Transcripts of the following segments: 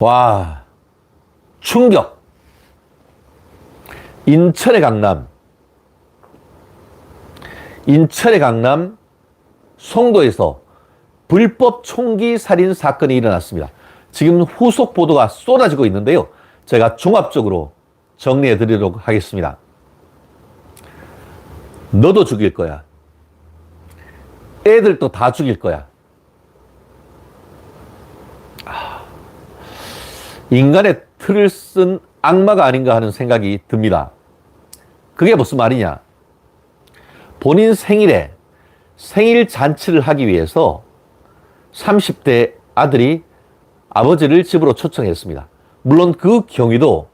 와, 충격. 인천의 강남. 인천의 강남 송도에서 불법 총기 살인 사건이 일어났습니다. 지금 후속 보도가 쏟아지고 있는데요. 제가 종합적으로 정리해 드리도록 하겠습니다. 너도 죽일 거야. 애들도 다 죽일 거야. 인간의 틀을 쓴 악마가 아닌가 하는 생각이 듭니다. 그게 무슨 말이냐? 본인 생일에 생일 잔치를 하기 위해서 30대 아들이 아버지를 집으로 초청했습니다. 물론 그 경위도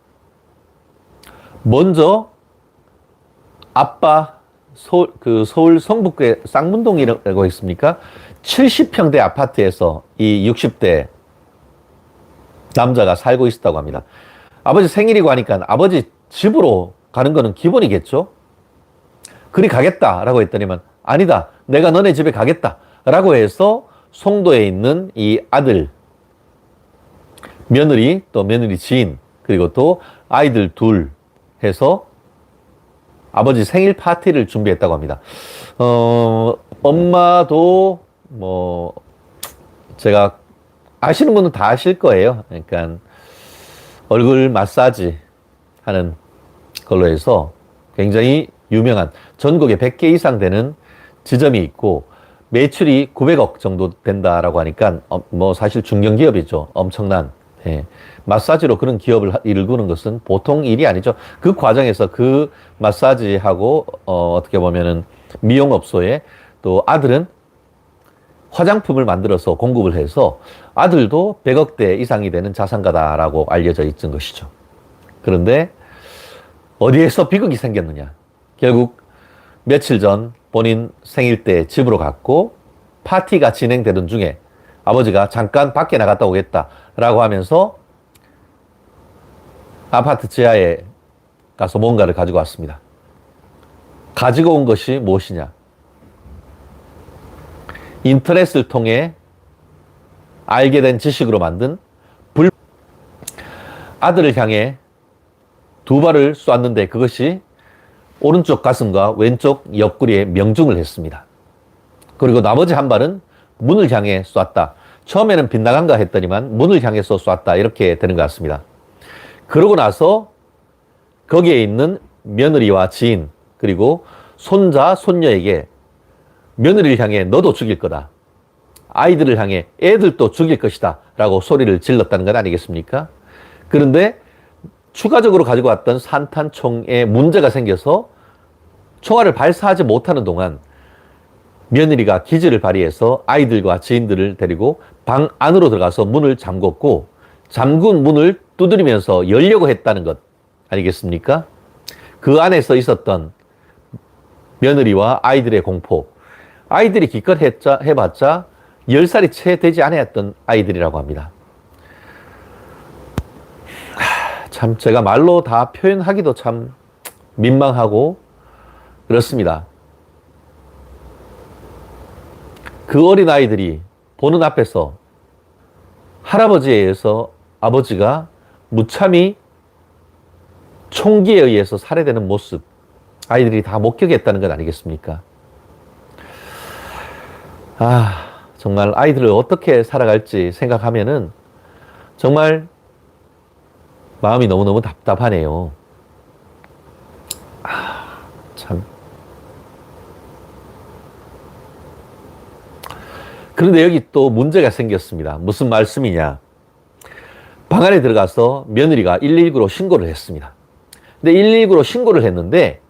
먼저 아빠 서울, 그 서울 성북구의 쌍문동이라고 했습니까? 70평대 아파트에서 이 60대 남자가 살고 있었다고 합니다. 아버지 생일이고 하니까 아버지 집으로 가는 거는 기본이겠죠? 그리 가겠다라고 했더니만 아니다. 내가 너네 집에 가겠다라고 해서 송도에 있는 이 아들 며느리 또 며느리 지인 그리고 또 아이들 둘 해서 아버지 생일 파티를 준비했다고 합니다. 어, 엄마도 뭐 제가 아시는 분은 다 아실 거예요. 그러니까 얼굴 마사지 하는 걸로 해서 굉장히 유명한 전국에 100개 이상 되는 지점이 있고 매출이 900억 정도 된다라고 하니까 어, 뭐 사실 중견 기업이죠. 엄청난 예. 마사지로 그런 기업을 일구는 것은 보통 일이 아니죠. 그 과정에서 그 마사지하고 어, 어떻게 보면은 미용업소에 또 아들은 화장품을 만들어서 공급을 해서 아들도 100억대 이상이 되는 자산가다라고 알려져 있는 것이죠. 그런데 어디에서 비극이 생겼느냐? 결국 며칠 전 본인 생일 때 집으로 갔고 파티가 진행되던 중에 아버지가 잠깐 밖에 나갔다 오겠다라고 하면서 아파트 지하에 가서 뭔가를 가지고 왔습니다. 가지고 온 것이 무엇이냐? 인터넷을 통해 알게 된 지식으로 만든 불 아들을 향해 두 발을 쐈는데 그것이 오른쪽 가슴과 왼쪽 옆구리에 명중을 했습니다. 그리고 나머지 한 발은 문을 향해 쐈다. 처음에는 빗나간가 했더니만 문을 향해서 쐈다. 이렇게 되는 것 같습니다. 그러고 나서 거기에 있는 며느리와 지인 그리고 손자, 손녀에게 며느리를 향해 너도 죽일 거다. 아이들을 향해 애들도 죽일 것이다. 라고 소리를 질렀다는 것 아니겠습니까? 그런데 추가적으로 가지고 왔던 산탄총에 문제가 생겨서 총알을 발사하지 못하는 동안 며느리가 기지를 발휘해서 아이들과 지인들을 데리고 방 안으로 들어가서 문을 잠궜고 잠근 문을 두드리면서 열려고 했다는 것 아니겠습니까? 그 안에서 있었던 며느리와 아이들의 공포. 아이들이 기껏 했자, 해봤자 10살이 채 되지 않았던 아이들이라고 합니다. 참 제가 말로 다 표현하기도 참 민망하고 그렇습니다. 그 어린 아이들이 보는 앞에서 할아버지에 의해서 아버지가 무참히 총기에 의해서 살해되는 모습 아이들이 다 목격했다는 것 아니겠습니까? 아, 정말 아이들을 어떻게 살아갈지 생각하면은 정말 마음이 너무너무 답답하네요. 아, 참. 그런데 여기 또 문제가 생겼습니다. 무슨 말씀이냐? 방 안에 들어가서 며느리가 119로 신고를 했습니다. 근데 119로 신고를 했는데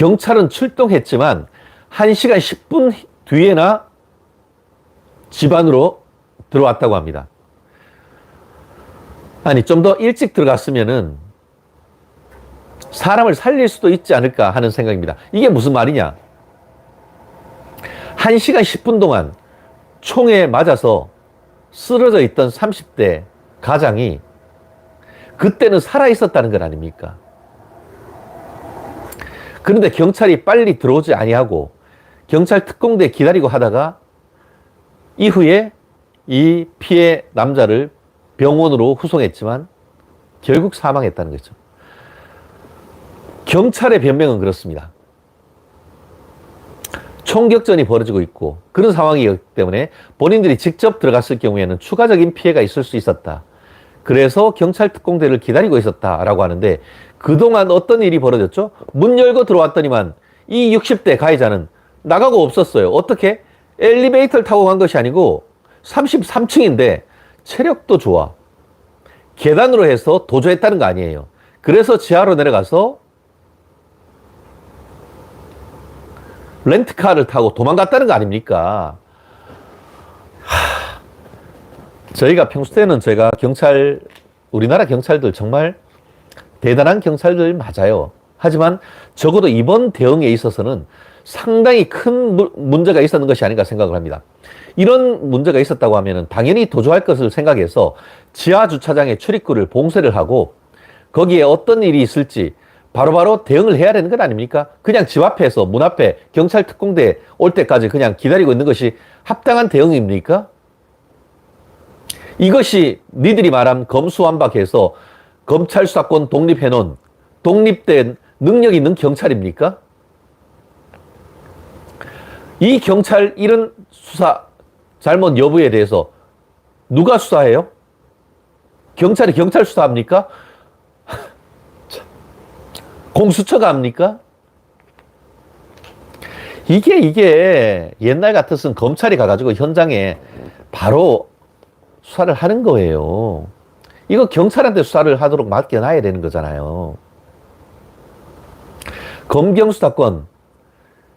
경찰은 출동했지만 1시간 10분 뒤에나 집안으로 들어왔다고 합니다. 아니, 좀 더 일찍 들어갔으면은 사람을 살릴 수도 있지 않을까 하는 생각입니다. 이게 무슨 말이냐? 1시간 10분 동안 총에 맞아서 쓰러져 있던 30대 가장이 그때는 살아 있었다는 것 아닙니까? 그런데 경찰이 빨리 들어오지 아니하고 경찰 특공대 기다리고 하다가 이후에 이 피해 남자를 병원으로 후송했지만 결국 사망했다는 거죠. 경찰의 변명은 그렇습니다. 총격전이 벌어지고 있고 그런 상황이기 때문에 본인들이 직접 들어갔을 경우에는 추가적인 피해가 있을 수 있었다. 그래서 경찰 특공대를 기다리고 있었다라고 하는데 그동안 어떤 일이 벌어졌죠? 문 열고 들어왔더니만 이 60대 가해자는 나가고 없었어요. 어떻게? 엘리베이터를 타고 간 것이 아니고 33층인데 체력도 좋아. 계단으로 해서 도주했다는 거 아니에요. 그래서 지하로 내려가서 렌트카를 타고 도망갔다는 거 아닙니까? 하, 저희가 평소 때는 제가 경찰, 우리나라 경찰들 정말 대단한 경찰들 맞아요. 하지만 적어도 이번 대응에 있어서는 상당히 큰 무- 문제가 있었는 것이 아닌가 생각을 합니다. 이런 문제가 있었다고 하면 당연히 도주할 것을 생각해서 지하 주차장의 출입구를 봉쇄를 하고 거기에 어떤 일이 있을지 바로바로 대응을 해야 되는 것 아닙니까? 그냥 집 앞에서 문 앞에 경찰 특공대 올 때까지 그냥 기다리고 있는 것이 합당한 대응입니까? 이것이 니들이 말한 검수완박해서 검찰 수사권 독립해놓은 독립된 능력 있는 경찰입니까? 이 경찰 이런 수사 잘못 여부에 대해서 누가 수사해요? 경찰이 경찰 수사합니까? 참. 공수처가 합니까? 이게 이게 옛날 같았으면 검찰이 가가지고 현장에 바로 수사를 하는 거예요. 이거 경찰한테 수사를 하도록 맡겨놔야 되는 거잖아요. 검경 수사권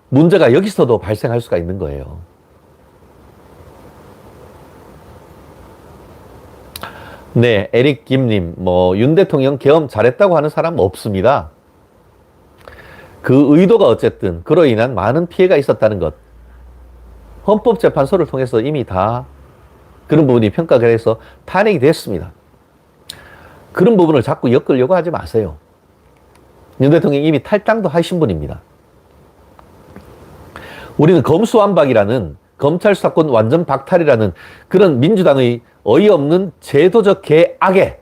문제가 여기서도 발생할 수가 있는 거예요. 네, 에릭 김님, 뭐, 윤 대통령 계엄 잘했다고 하는 사람 없습니다. 그 의도가 어쨌든, 그로 인한 많은 피해가 있었다는 것. 헌법재판소를 통해서 이미 다 그런 부분이 평가가 돼서 탄핵이 됐습니다. 그런 부분을 자꾸 엮으려고 하지 마세요. 윤 대통령 이미 탈당도 하신 분입니다. 우리는 검수완박이라는 검찰 수사권 완전 박탈이라는 그런 민주당의 어이없는 제도적 개악에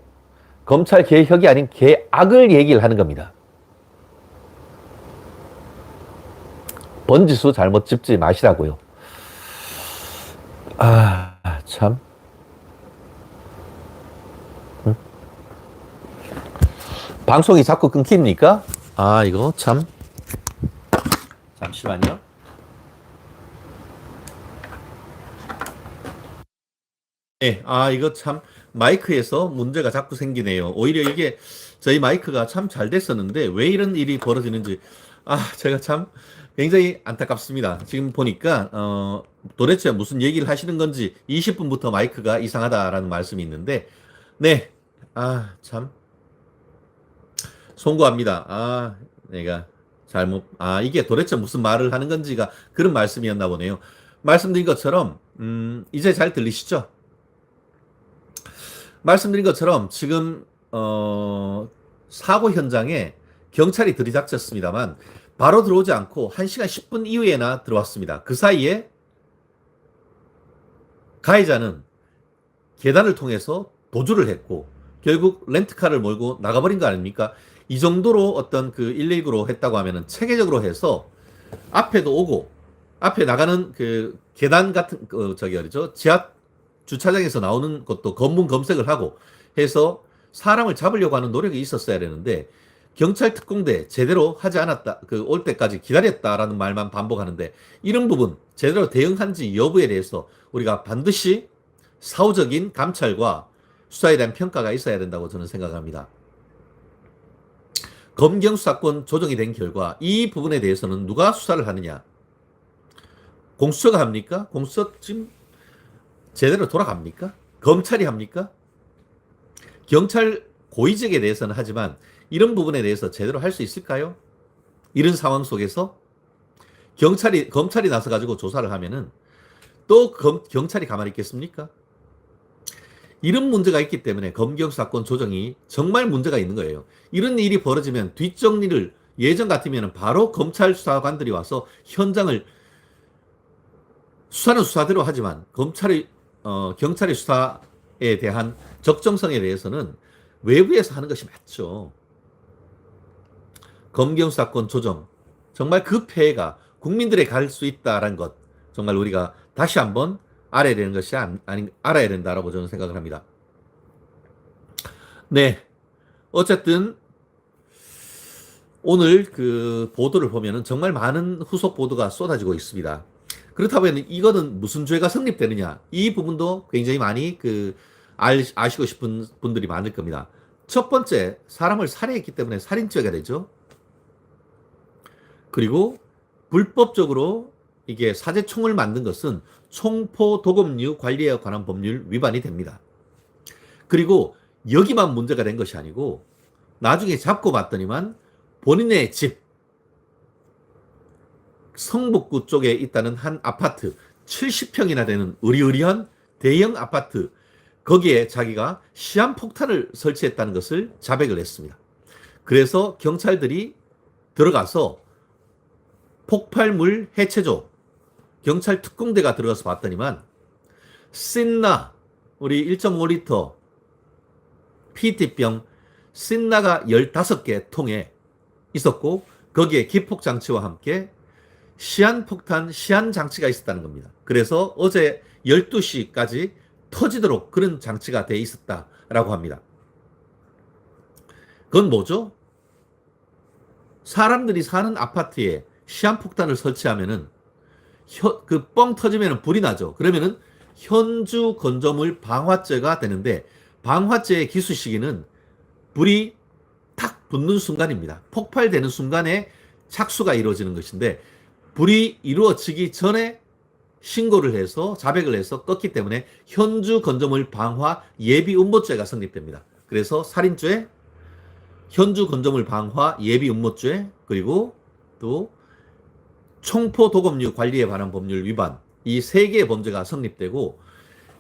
검찰 개혁이 아닌 개악을 얘기를 하는 겁니다. 번지수 잘못 짚지 마시라고요. 아, 참. 방송이 자꾸 끊깁니까? 아, 이거 참. 잠시만요. 네, 아, 이거 참, 마이크에서 문제가 자꾸 생기네요. 오히려 이게 저희 마이크가 참 잘 됐었는데, 왜 이런 일이 벌어지는지, 아, 제가 참 굉장히 안타깝습니다. 지금 보니까, 어, 도대체 무슨 얘기를 하시는 건지 20분부터 마이크가 이상하다라는 말씀이 있는데, 네, 아, 참. 송구합니다. 아, 내가 잘못, 아, 이게 도대체 무슨 말을 하는 건지가 그런 말씀이었나 보네요. 말씀드린 것처럼, 음, 이제 잘 들리시죠? 말씀드린 것처럼 지금 어, 사고 현장에 경찰이 들이닥쳤습니다만 바로 들어오지 않고 1시간 10분 이후에나 들어왔습니다. 그 사이에 가해자는 계단을 통해서 도주를 했고 결국 렌트카를 몰고 나가버린 거 아닙니까? 이 정도로 어떤 그 119로 했다고 하면은 체계적으로 해서 앞에도 오고 앞에 나가는 그 계단 같은 그 저기 어디죠? 지하 주차장에서 나오는 것도 검문 검색을 하고 해서 사람을 잡으려고 하는 노력이 있었어야 되는데 경찰 특공대 제대로 하지 않았다. 그 올 때까지 기다렸다라는 말만 반복하는데 이런 부분 제대로 대응한지 여부에 대해서 우리가 반드시 사후적인 감찰과 수사에 대한 평가가 있어야 된다고 저는 생각합니다. 검경 수사권 조정이 된 결과 이 부분에 대해서는 누가 수사를 하느냐? 공수처가 합니까? 공수처 지금 제대로 돌아갑니까? 검찰이 합니까? 경찰 고위직에 대해서는 하지만 이런 부분에 대해서 제대로 할 수 있을까요? 이런 상황 속에서 경찰이 검찰이 나서 가지고 조사를 하면은 또 검, 경찰이 가만히 있겠습니까? 이런 문제가 있기 때문에 검경 사건 조정이 정말 문제가 있는 거예요. 이런 일이 벌어지면 뒷정리를 예전 같으면 바로 검찰 수사관들이 와서 현장을 수사는 수사대로 하지만 검찰의 어, 경찰의 수사에 대한 적정성에 대해서는 외부에서 하는 것이 맞죠. 검경 수사권 조정 정말 그 폐해가 국민들에 갈수 있다라는 것 정말 우리가 다시 한번 알아야 되는 것이 아니, 알아야 된다라고 저는 생각을 합니다. 네, 어쨌든 오늘 그 보도를 보면은 정말 많은 후속 보도가 쏟아지고 있습니다. 그렇다면 이거는 무슨 죄가 성립되느냐 이 부분도 굉장히 많이 그 알, 아시고 싶은 분들이 많을 겁니다. 첫 번째 사람을 살해했기 때문에 살인죄가 되죠. 그리고 불법적으로 이게 사제총을 만든 것은 총포 도금류 관리에 관한 법률 위반이 됩니다. 그리고 여기만 문제가 된 것이 아니고 나중에 잡고 봤더니만 본인의 집 성북구 쪽에 있다는 한 아파트 70평이나 되는 의리의리한 대형 아파트 거기에 자기가 시한폭탄을 설치했다는 것을 자백을 했습니다. 그래서 경찰들이 들어가서 폭발물 해체조 경찰 특공대가 들어가서 봤더니만 신나 우리 1.5리터 PT병 신나가 15개 통에 있었고 거기에 기폭 장치와 함께 시한 폭탄 시한 장치가 있었다는 겁니다. 그래서 어제 12시까지 터지도록 그런 장치가 돼 있었다라고 합니다. 그건 뭐죠? 사람들이 사는 아파트에 시한 폭탄을 설치하면은 그 뻥 터지면 불이 나죠. 그러면은 현주 건조물 방화죄가 되는데 방화죄의 기수 시기는 불이 탁 붙는 순간입니다. 폭발되는 순간에 착수가 이루어지는 것인데 불이 이루어지기 전에 신고를 해서 자백을 해서 껐기 때문에 현주 건조물 방화 예비 음모죄가 성립됩니다. 그래서 살인죄, 현주 건조물 방화 예비 음모죄 그리고 또 총포 도검류 관리에 관한 법률 위반 이 세 개의 범죄가 성립되고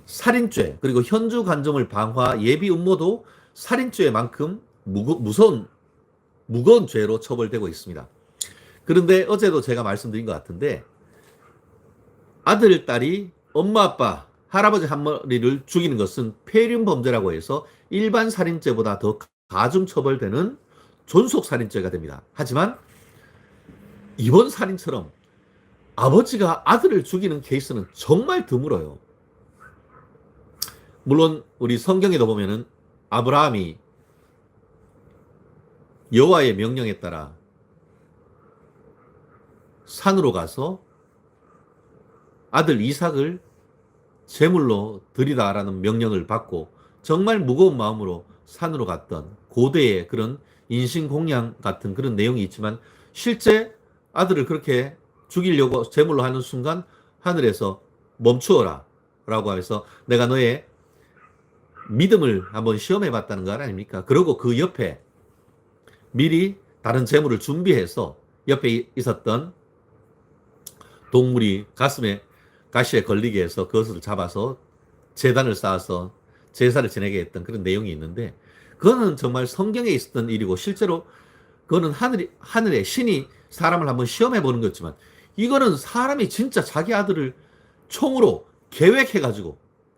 살인죄 그리고 현주 간점을 방화 예비 음모도 살인죄만큼 무거, 무서운 무거운 죄로 처벌되고 있습니다. 그런데 어제도 제가 말씀드린 것 같은데 아들 딸이 엄마 아빠 할아버지 한 머리를 죽이는 것은 폐륜 범죄라고 해서 일반 살인죄보다 더 가중 처벌되는 존속 살인죄가 됩니다. 하지만 이번 살인처럼 아버지가 아들을 죽이는 케이스는 정말 드물어요. 물론 우리 성경에도 보면은 아브라함이 여호와의 명령에 따라 산으로 가서 아들 이삭을 제물로 드리다라는 명령을 받고 정말 무거운 마음으로 산으로 갔던 고대의 그런 인신공양 같은 그런 내용이 있지만 실제 아들을 그렇게 죽이려고 제물로 하는 순간 하늘에서 멈추어라 라고 해서 내가 너의 믿음을 한번 시험해 봤다는 거 아닙니까? 그리고 그 옆에 미리 다른 재물을 준비해서 옆에 있었던 동물이 가슴에 가시에 걸리게 해서 그것을 잡아서 재단을 쌓아서 제사를 지내게 했던 그런 내용이 있는데 그거는 정말 성경에 있었던 일이고 실제로 그거는 하늘 하늘의 신이 사람을 한번 시험해 보는 거지만 이거는 사람이 진짜 자기 아들을 총으로 계획해 가지고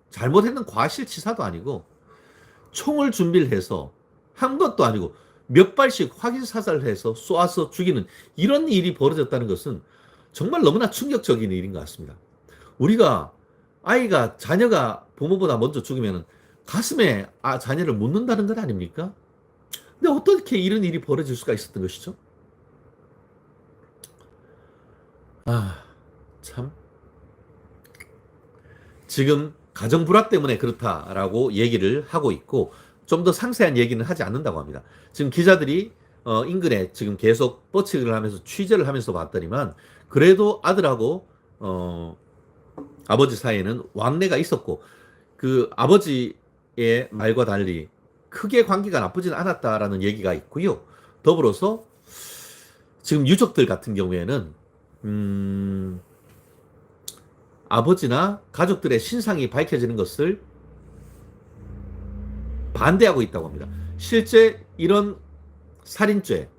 잘못했는 과실치사도 아니고 총을 준비를 해서 한 것도 아니고 몇 발씩 확인 사살을 해서 쏘아서 죽이는 이런 일이 벌어졌다는 것은 정말 너무나 충격적인 일인 것 같습니다. 우리가 아이가 자녀가 부모보다 먼저 죽으면 가슴에 아, 자녀를 묻는다는 것 아닙니까? 근데 어떻게 이런 일이 벌어질 수가 있었던 것이죠? 아, 참. 지금 가정 불화 때문에 그렇다라고 얘기를 하고 있고 좀 더 상세한 얘기는 하지 않는다고 합니다. 지금 기자들이 어, 인근에 지금 계속 뻗치기를 하면서 취재를 하면서 봤더니만 그래도 아들하고 어, 아버지 사이에는 왕래가 있었고 그 아버지의 말과 달리 크게 관계가 나쁘진 않았다라는 얘기가 있고요. 더불어서 지금 유족들 같은 경우에는 음, 아버지나 가족들의 신상이 밝혀지는 것을 반대하고 있다고 합니다. 실제 이런 살인죄,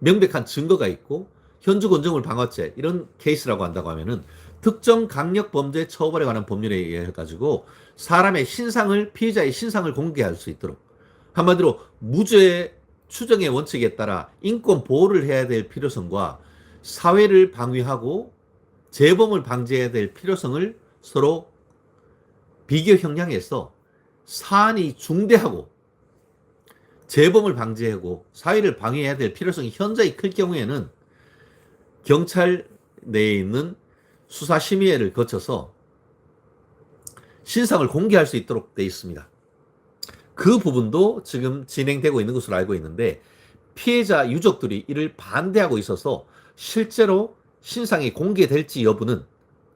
명백한 증거가 있고 현주 건정물 방화죄 이런 케이스라고 한다고 하면은 특정 강력 범죄 처벌에 관한 법률에 의해 가지고 사람의 신상을 피해자의 신상을 공개할 수 있도록 한마디로 무죄 추정의 원칙에 따라 인권 보호를 해야 될 필요성과 사회를 방위하고 재범을 방지해야 될 필요성을 서로 비교 형량해서 사안이 중대하고 재범을 방지하고 사회를 방해해야 될 필요성이 현저히 클 경우에는 경찰 내에 있는 수사심의회를 거쳐서 신상을 공개할 수 있도록 되어 있습니다. 그 부분도 지금 진행되고 있는 것으로 알고 있는데 피해자 유족들이 이를 반대하고 있어서 실제로 신상이 공개될지 여부는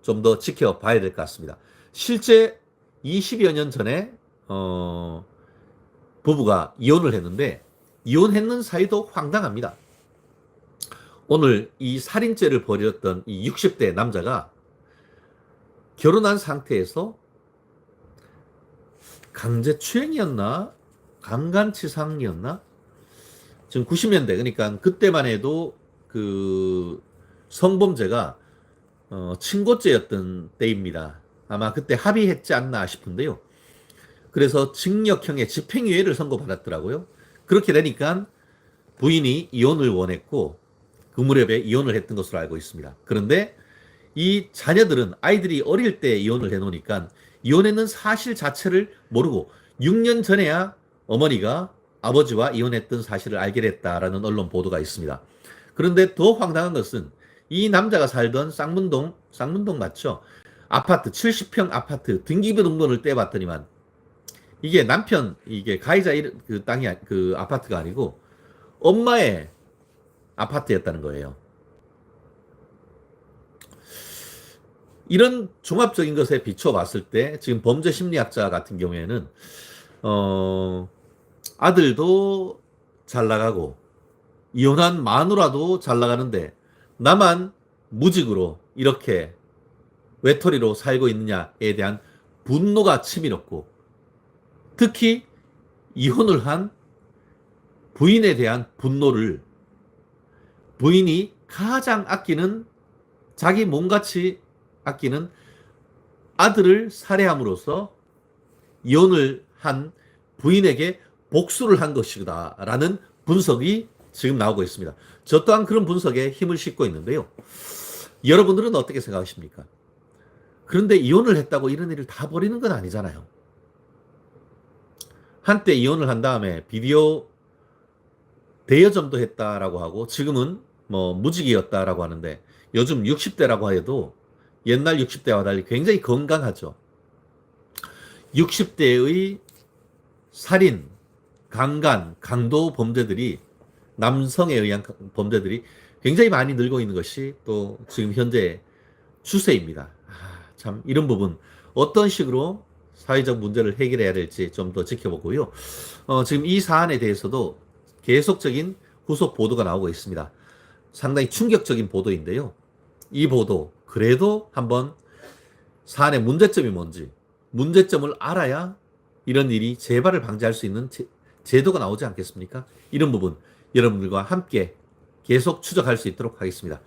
좀 더 지켜봐야 될 것 같습니다. 실제 20여 년 전에 어, 부부가 이혼을 했는데 이혼했는 사이도 황당합니다. 오늘 이 살인죄를 벌였던 이 60대 남자가 결혼한 상태에서 강제추행이었나? 강간치상이었나? 지금 90년대, 그러니까 그때만 해도 그 성범죄가 어, 친고죄였던 때입니다. 아마 그때 합의했지 않나 싶은데요. 그래서 징역형의 집행유예를 선고받았더라고요. 그렇게 되니까 부인이 이혼을 원했고 그 무렵에 이혼을 했던 것으로 알고 있습니다. 그런데 이 자녀들은 아이들이 어릴 때 이혼을 해놓으니까 이혼했는 사실 자체를 모르고 6년 전에야 어머니가 아버지와 이혼했던 사실을 알게 됐다라는 언론 보도가 있습니다. 그런데 더 황당한 것은 이 남자가 살던 쌍문동, 쌍문동 맞죠? 아파트, 70평 아파트 등기부 등본을 떼봤더니만 이게 남편, 이게 가해자 그 땅이, 아- 그 아파트가 아니고 엄마의 아파트였다는 거예요. 이런 종합적인 것에 비춰 봤을 때 지금 범죄 심리학자 같은 경우에는 어 아들도 잘 나가고 이혼한 마누라도 잘 나가는데 나만 무직으로 이렇게 외톨이로 살고 있느냐에 대한 분노가 치밀었고 특히 이혼을 한 부인에 대한 분노를 부인이 가장 아끼는 자기 몸같이 아끼는 아들을 살해함으로써 이혼을 한 부인에게 복수를 한 것이다라는 분석이 지금 나오고 있습니다. 저 또한 그런 분석에 힘을 싣고 있는데요. 여러분들은 어떻게 생각하십니까? 그런데 이혼을 했다고 이런 일을 다 버리는 건 아니잖아요. 한때 이혼을 한 다음에 비디오 대여점도 했다라고 하고 지금은 뭐 무직이었다라고 하는데 요즘 60대라고 해도 옛날 60대와 달리 굉장히 건강하죠. 60대의 살인, 강간, 강도 범죄들이 남성에 의한 범죄들이 굉장히 많이 늘고 있는 것이 또 지금 현재 추세입니다. 아, 참 이런 부분 어떤 식으로 사회적 문제를 해결해야 될지 좀 더 지켜보고요. 어, 지금 이 사안에 대해서도 계속적인 후속 보도가 나오고 있습니다. 상당히 충격적인 보도인데요. 이 보도 그래도 한번 사안의 문제점이 뭔지 문제점을 알아야 이런 일이 재발을 방지할 수 있는 제, 제도가 나오지 않겠습니까? 이런 부분 여러분들과 함께 계속 추적할 수 있도록 하겠습니다.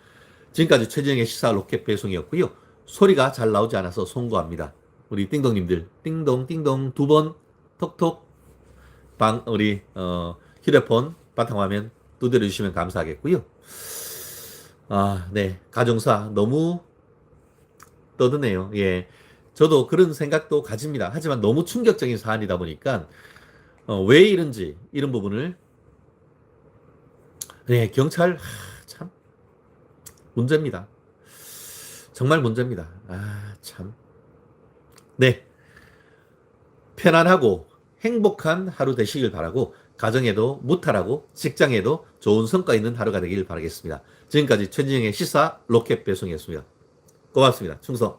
지금까지 최진영의 시사 로켓 배송이었고요. 소리가 잘 나오지 않아서 송구합니다. 우리 띵동님들 띵동 띵동 두 번 톡톡 방 우리 어, 휴대폰 바탕화면 두드려 주시면 감사하겠고요. 아, 네. 가정사 너무 떠드네요. 예. 저도 그런 생각도 가집니다. 하지만 너무 충격적인 사안이다 보니까 어, 왜 이런지 이런 부분을 네, 경찰 하, 참 문제입니다. 정말 문제입니다. 아, 참. 네. 편안하고 행복한 하루 되시길 바라고 가정에도 무탈하고 직장에도 좋은 성과 있는 하루가 되길 바라겠습니다. 지금까지 최진영의 시사 로켓 배송이었습니다. 고맙습니다. 충성.